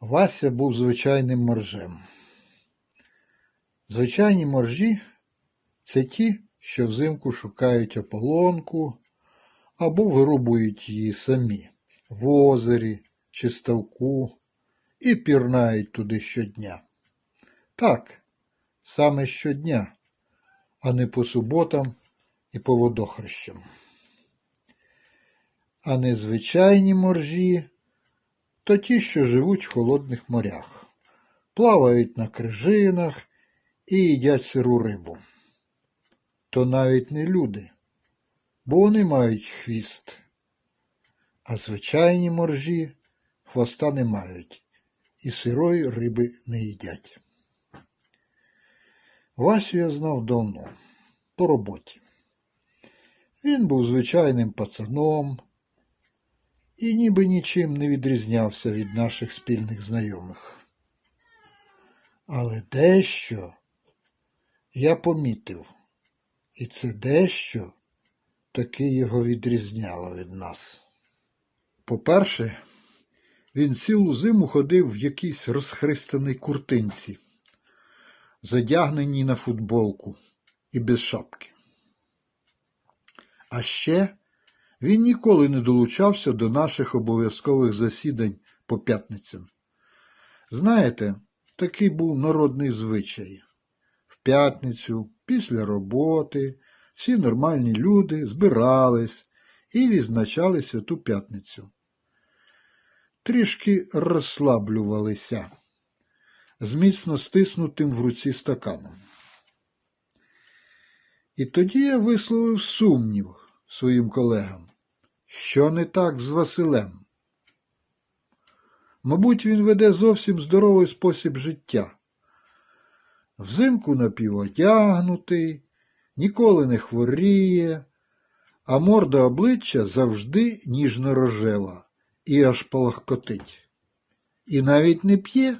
Вася був звичайним моржем. Звичайні моржі це ті, що взимку шукають ополонку або вирубують її самі в озері чи ставку і пірнають туди щодня. Так, саме щодня, а не по суботам і по водохрещам. А незвичайні моржі то ті, що живуть в холодних морях, плавають на крижинах і їдять сиру рибу. То навіть не люди, бо вони мають хвіст, а звичайні моржі хвоста не мають і сирої риби не їдять. Васю я знав давно, по роботі. Він був звичайним пацаном і ніби нічим не відрізнявся від наших спільних знайомих. Але дещо я помітив, і це дещо таки його відрізняло від нас. По-перше, він цілу зиму ходив в якійсь розхристаній куртинці, задягненій на футболку і без шапки. А ще він ніколи не долучався до наших обов'язкових засідань по п'ятницям. Знаєте, такий був народний звичай. В п'ятницю, після роботи, всі нормальні люди збирались і відзначали святу п'ятницю. Трішки розслаблювалися з міцно стиснутим в руці стаканом. І тоді я висловив сумнів своїм колегам, що не так з Василем. Мабуть, він веде зовсім здоровий спосіб життя. Взимку напіводягнутий, ніколи не хворіє, а морда обличчя завжди ніжно рожева і аж палахкотить. І навіть не п'є.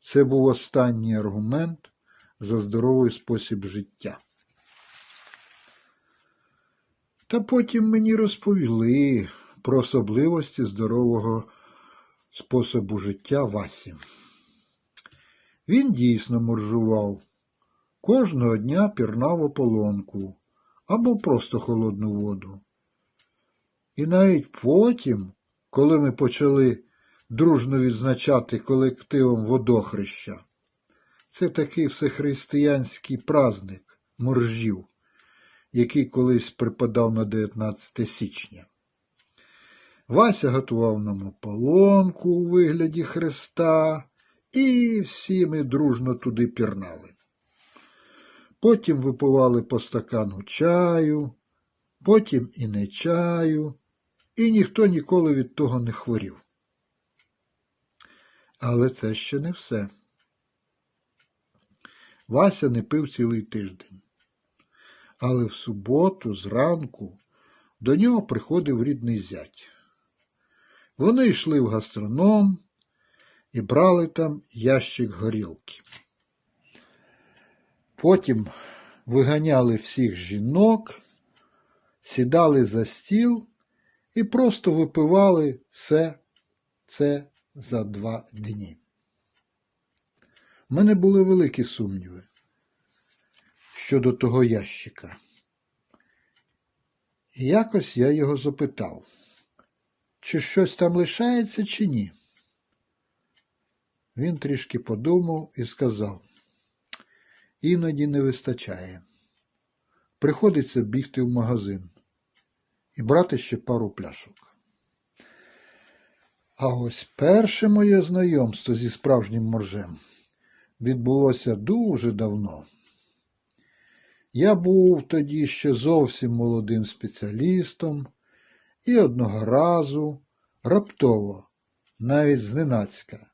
Це був останній аргумент за здоровий спосіб життя. Та потім мені розповіли про особливості здорового способу життя Васі. Він дійсно моржував, кожного дня пірнав ополонку або просто холодну воду. І навіть потім, коли ми почали дружно відзначати колективом водохреща, це такий всехристиянський праздник моржів який колись припадав на 19 січня. Вася готував нам ополонку у вигляді хреста, і всі ми дружно туди пірнали. Потім випивали по стакану чаю, потім і не чаю, і ніхто ніколи від того не хворів. Але це ще не все. Вася не пив цілий тиждень але в суботу зранку до нього приходив рідний зять. Вони йшли в гастроном і брали там ящик горілки. Потім виганяли всіх жінок, сідали за стіл і просто випивали все це за два дні. У мене були великі сумніви щодо того ящика. І якось я його запитав, чи щось там лишається, чи ні. Він трішки подумав і сказав, іноді не вистачає. Приходиться бігти в магазин і брати ще пару пляшок. А ось перше моє знайомство зі справжнім моржем відбулося дуже давно. Я був тоді ще зовсім молодим спеціалістом і одного разу раптово, навіть зненацька,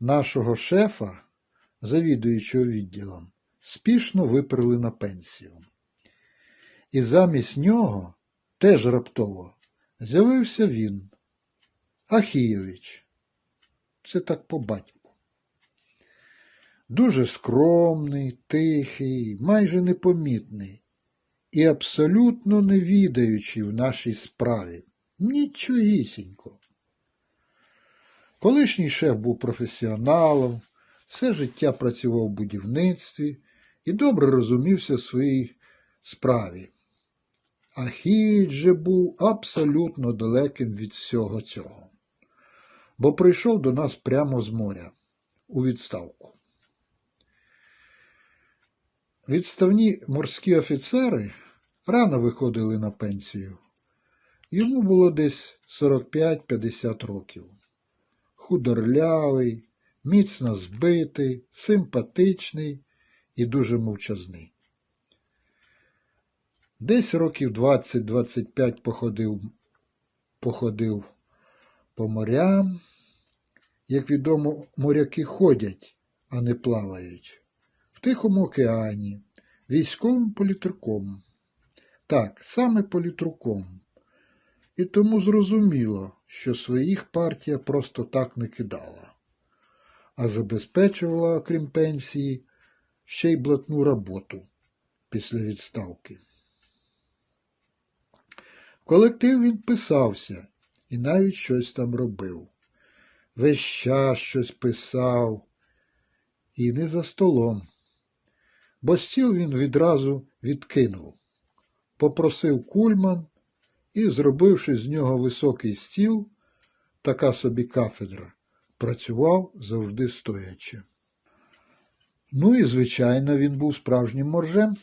нашого шефа, завідуючого відділом, спішно виперли на пенсію. І замість нього теж раптово з'явився він, Ахійович. Це так по батьку. Дуже скромний, тихий, майже непомітний і абсолютно не відаючий в нашій справі. Нічогісінько. Колишній шеф був професіоналом, все життя працював у будівництві і добре розумівся в своїй справі. А Хівіч же був абсолютно далеким від всього цього, бо прийшов до нас прямо з моря у відставку. Відставні морські офіцери рано виходили на пенсію. Йому було десь 45-50 років. Худорлявий, міцно збитий, симпатичний і дуже мовчазний. Десь років 20-25 походив, походив по морям. Як відомо, моряки ходять, а не плавають. В Тихому океані, військовим політруком. Так, саме політруком. І тому зрозуміло, що своїх партія просто так не кидала, а забезпечувала, окрім пенсії, ще й блатну роботу після відставки. Колектив він писався і навіть щось там робив. Весь час щось писав, і не за столом, бо стіл він відразу відкинув, попросив кульман і, зробивши з нього високий стіл, така собі кафедра, працював завжди стоячи. Ну і, звичайно, він був справжнім моржем.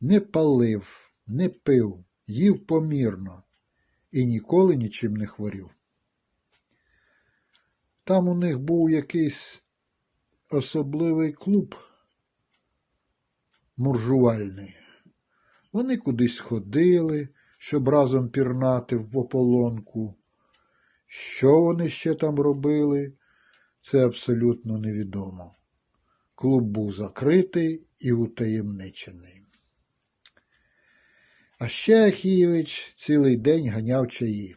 Не палив, не пив, їв помірно і ніколи нічим не хворів. Там у них був якийсь особливий клуб муржувальний. Вони кудись ходили, щоб разом пірнати в ополонку. Що вони ще там робили, це абсолютно невідомо. Клуб був закритий і утаємничений. А ще Ахійович цілий день ганяв чаї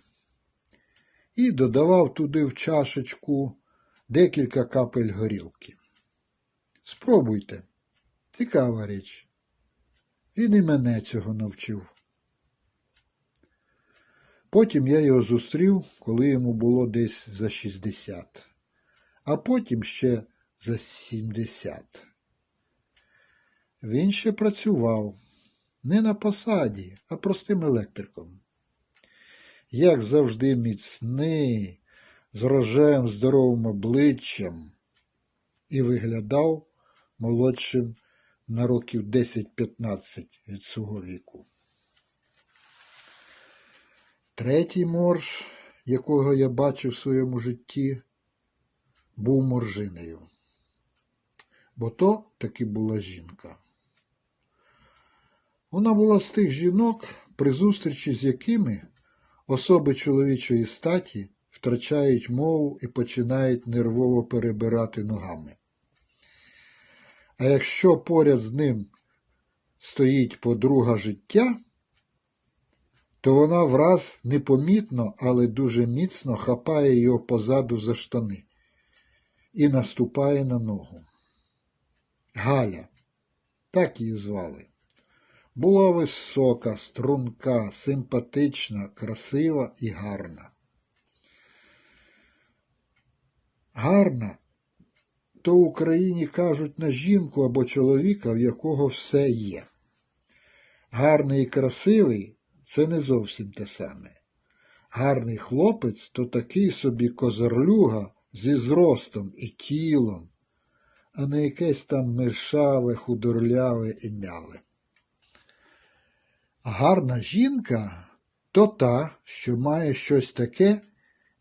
і додавав туди в чашечку декілька капель горілки. Спробуйте, цікава річ. Він і мене цього навчив. Потім я його зустрів, коли йому було десь за 60, а потім ще за 70. Він ще працював не на посаді, а простим електриком. Як завжди, міцний, з рожем здоровим обличчям, і виглядав молодшим на років 10-15 від свого віку. Третій морж, якого я бачив в своєму житті, був моржинею. Бо то таки була жінка. Вона була з тих жінок, при зустрічі з якими особи чоловічої статі втрачають мову і починають нервово перебирати ногами. А якщо поряд з ним стоїть подруга життя, то вона враз непомітно, але дуже міцно хапає його позаду за штани і наступає на ногу. Галя, так її звали, була висока, струнка, симпатична, красива і гарна. Гарна, то в Україні кажуть на жінку або чоловіка, в якого все є. Гарний і красивий це не зовсім те саме. Гарний хлопець то такий собі козарлюга зі зростом і тілом, а не якесь там мершаве, худорляве і мяле. Гарна жінка то та, що має щось таке,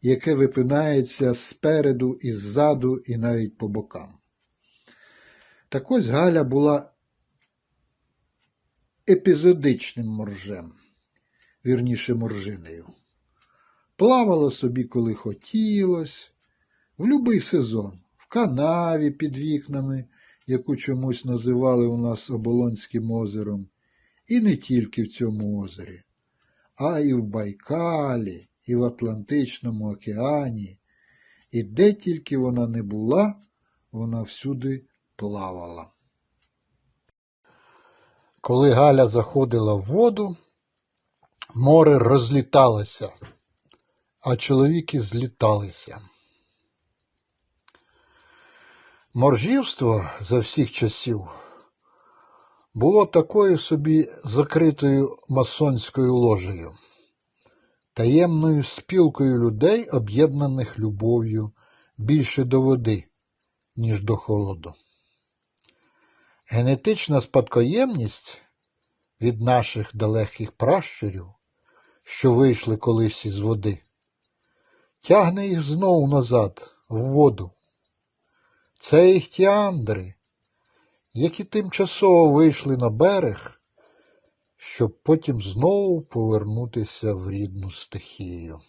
яке випинається спереду і ззаду, і навіть по бокам. Так ось Галя була епізодичним моржем, вірніше моржинею. Плавала собі, коли хотілось, в любий сезон, в канаві під вікнами, яку чомусь називали у нас Оболонським озером, і не тільки в цьому озері, а і в Байкалі, і в Атлантичному океані, і де тільки вона не була, вона всюди плавала. Коли Галя заходила в воду, море розліталося, а чоловіки зліталися. Моржівство за всіх часів було такою собі закритою масонською ложею, таємною спілкою людей, об'єднаних любов'ю більше до води, ніж до холоду. Генетична спадкоємність від наших далеких пращурів, що вийшли колись із води, тягне їх знову назад, в воду. Це іхтіандри, які тимчасово вийшли на берег, щоб потім знову повернутися в рідну стихію.